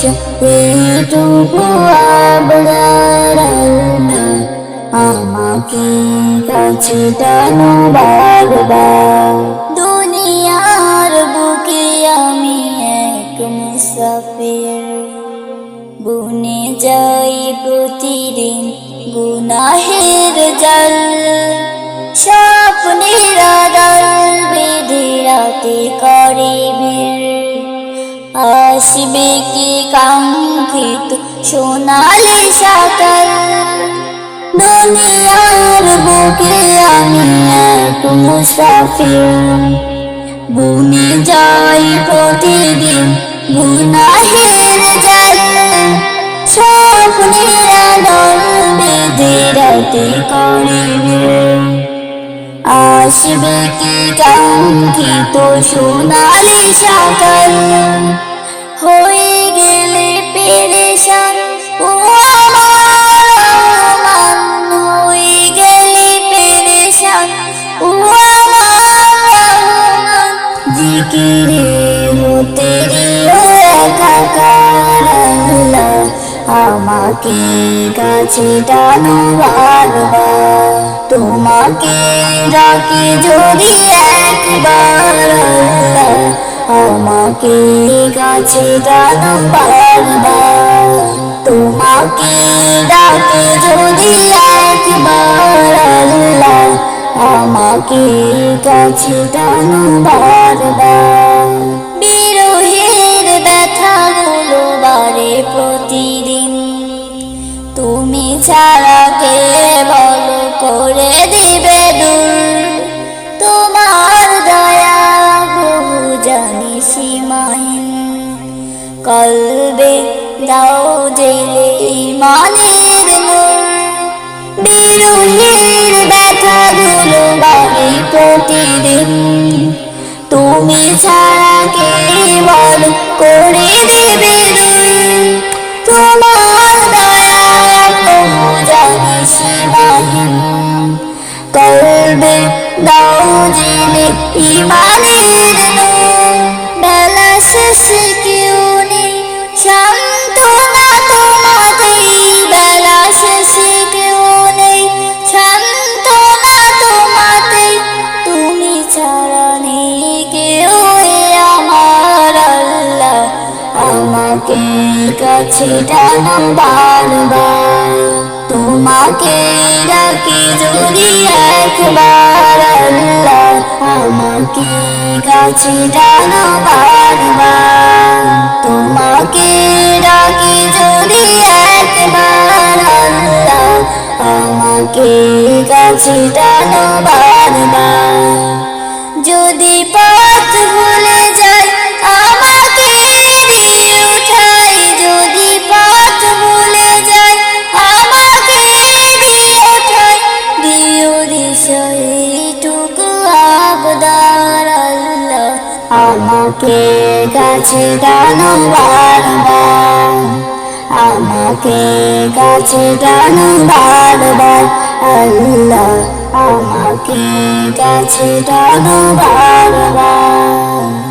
এইটুকু আবদার আমাকে কাছে টানো বারবার দুনিয়ার বুকে আমি এক মুসাফির গুনে যাই প্রতিদিন গুনাহের জল স্বপ্নের আদাল বেঁধে রাতে করে ভিড় আসবে কি কাঙ্ক্ষিত? সোনালি সকাল দুনিয়ার বুকে আমি এক মুসাফির। বুনে যাই প্রতিদিন, গুনাহের জল। স্বপ্নের আদল বেঁধে রাতে করিবে আসবে কি কাঙ্ক্ষিত সোনালি সকাল হয়ে গেলে পেরেশান ও আমার হয়ে গেলে পেরেশান ও আমার হতে দিও একাকার আল্লাহ, আমাকে কাছে টানো বারবার তোমাকে ডাকি যদি একবার। আমাকে কাছে টানো বারবার তোমাকে ডাকি যদি একবার। আমাকে কাছে টানো বারবার কলবে দাও জেলে ইমানের নূর বিরহের ব্যথাগুলো বাড়ি প্রতিদিন। তুমি ছাড়া কে বল করে দেবে দূর তোমার দয়া প্রভু জানি সীমাহীন করবে দাও জেনে ইমানের নূর বেলা শেষে কাছে টানো বারবার তোমাকে ডাকি যদি একবার আল্লাহ আমাকে কাছে টানো বারবার তোমাকে ডাকি যদি একবার আল্লাহ আমাকে কাছে টানো বারবার যদি পথ আমাকে কাছে টানো বারবার আমাকে কাছে টানো বারবার আল্লাহ আমাকে কাছে টানো বারবার।